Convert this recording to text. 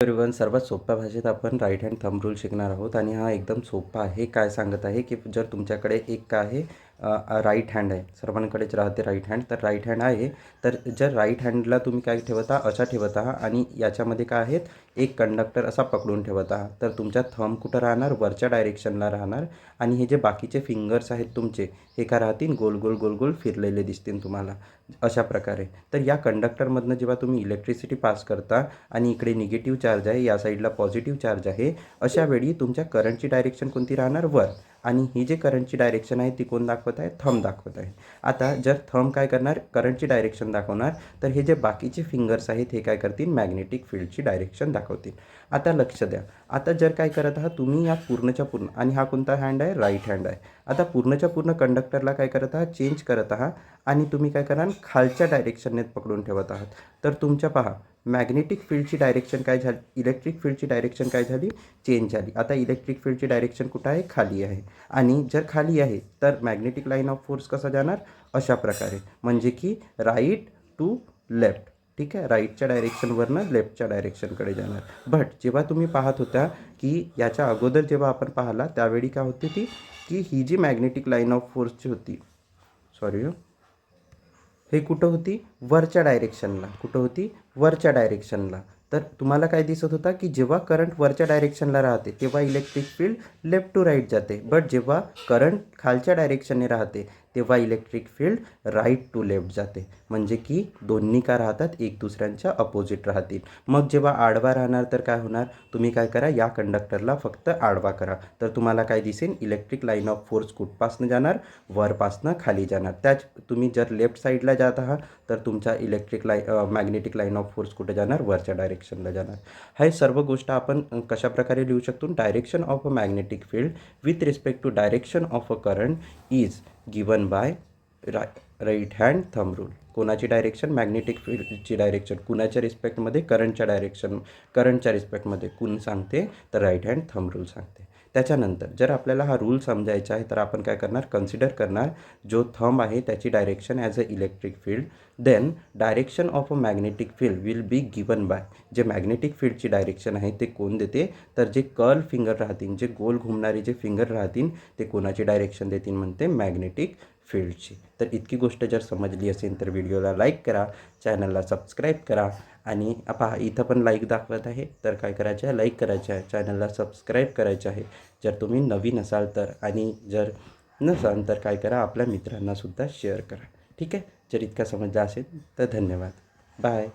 Everyone सर्वात सोप्या भाषेत आपण राईट हँड थंब रूल शिकणार आहोत आणि हा एकदम सोपा आहे. काय सांगत आहे की जर तुमच्याकडे एक काय आहे राईट हँड आहे सर्वांकडेच राहते राईट हँड तर राईट हँड आहे. तर जर राईट हँडला तुम्ही काय ठेवत आहात अशा ठेवत आहात आणि याच्यामध्ये काय आहेत एक कंडक्टर असा पकडून ठेवत आहात तर तुमच्या थंब कुठं राहणार वरच्या डायरेक्शनला राहणार आणि हे जे बाकीचे फिंगर्स आहेत तुमचे हे काय राहतील गोल गोल गोल गोल फिरलेले दिसतील तुम्हाला. अशा प्रकारे. तर या कंडक्टरमधनं जेव्हा तुम्ही इलेक्ट्रिसिटी पास करता आणि इकडे निगेटिव्ह चार्ज आहे या साईडला पॉझिटिव्ह चार्ज आहे अशा वेळी तुमच्या करंटची डायरेक्शन कोणती राहणार? वर. आणि ही जे करंटची डायरेक्शन आहे ती कोण दाखवत आहे? थंब दाखवत आहे. आता जर थंब काय करणार? करंटची डायरेक्शन दाखवणार. तर हे जे बाकीचे फिंगर्स आहेत हे काय करतील? मॅग्नेटिक फील्डची डायरेक्शन दाखवतील. आता लक्ष द्या. आता जर काय करत आहात तुम्ही या पूर्णच्या पूर्ण आणि हा कोणता हँड आहे? राईट हँड आहे. आता पूर्णच्या पूर्ण कंडक्टरला काय करत आहात? चेंज करत आहात. आणि तुम्ही काय कराल? खालच्या डायरेक्शनने पकडून ठेवत आहात. तर तुमच्या पहा मॅग्नेटिक फील्डची डायरेक्शन काय झाली इलेक्ट्रिक फील्डची डायरेक्शन काय झाली? चेंज झाली. आता इलेक्ट्रिक फील्डची डायरेक्शन कुठं आहे? खाली आहे. आणि जर खाली आहे तर मॅग्नेटिक लाईन ऑफ फोर्स कसा जाणार? अशा प्रकारे. म्हणजे की राईट टू लेफ्ट ठीक आहे? राईटच्या डायरेक्शनवरनं लेफ्टच्या डायरेक्शनकडे जाणार. बट जेव्हा तुम्ही पाहत होत्या की याच्या अगोदर जेव्हा आपण पाहिला त्यावेळी काय होती ती? की ही जी मॅग्नेटिक लाईन ऑफ फोर्सची होती सॉरी हे कुठं होती? वरच्या डायरेक्शनला कुठं होती? वरच्या डायरेक्शनला तर तुम्हाला काय दिसत होता की जेव्हा करंट वरच्या डायरेक्शनला राहते तेव्हा electric field left to right जाते. बट जेव्हा करंट खालच्या डायरेक्शनने राहते तेव्हा electric field right to left जाते. म्हणजे की दोन्ही का राहतात? एक दुसऱ्यांच्या अपोजिट राहतील. मग जेव्हा आडवा राहणार तर काय होणार? तुम्ही काय करा? या कंडक्टरला फक्त आडवा करा. तर तुम्हाला काय दिसेल इलेक्ट्रिक लाईन ऑफ फोर्स कुठपासनं जाणार? वरपासनं खाली जाणार. त्याच तुम्ही जर लेफ्ट साईडला जात आहात तर तुमचा इलेक्ट्रिक लाई मॅग्नेटिक लाईन ऑफ फोर्स कुठे जाणार? वरच्या डायरेक्शनला जाणार. हे सर्व गोष्ट आपण कशाप्रकारे लिहू शकतो? Direction of a magnetic field with respect to direction of a current is given by रा राईट हँड थंब रूल. कोणाची डायरेक्शन? मॅग्नेटिक फील्डची डायरेक्शन. कुणाच्या रिस्पेक्टमध्ये? करंटच्या डायरेक्शन करंटच्या रिस्पेक्टमध्ये. कुण सांगते? तर राईट हँड थंब रूल सांगते. त्याच्यानंतर जर आपल्याला हा रूल समजायचा आहे तर आपण काय करणार? कन्सिडर करणार. जो थंब आहे त्याची direction as a electric field then direction of a magnetic field will be given by जे मॅग्नेटिक फील्डची डायरेक्शन आहे ते कोण देते? तर जे कर्ल फिंगर राहतील जे गोल घुमणारे जे फिंगर राहतील ते कोणाची डायरेक्शन देतील? म्हणते मॅग्नेटिक फील्डची. तर इतकी गोष्ट जर समजली असेल तर व्हिडिओला लाईक करा चॅनलला सबस्क्राईब करा आणि पहा इथं पण लाईक दाखवत आहे. तर काय करायचं आहे? लाईक करायचं आहे. चॅनलला सबस्क्राईब करायचं आहे. जर तुम्ही नवीन असाल तर आणि जर नसाल तर काय करा? आपल्या मित्रांनासुद्धा शेअर करा. ठीक आहे? जर इतका समजला असेल तर धन्यवाद. बाय.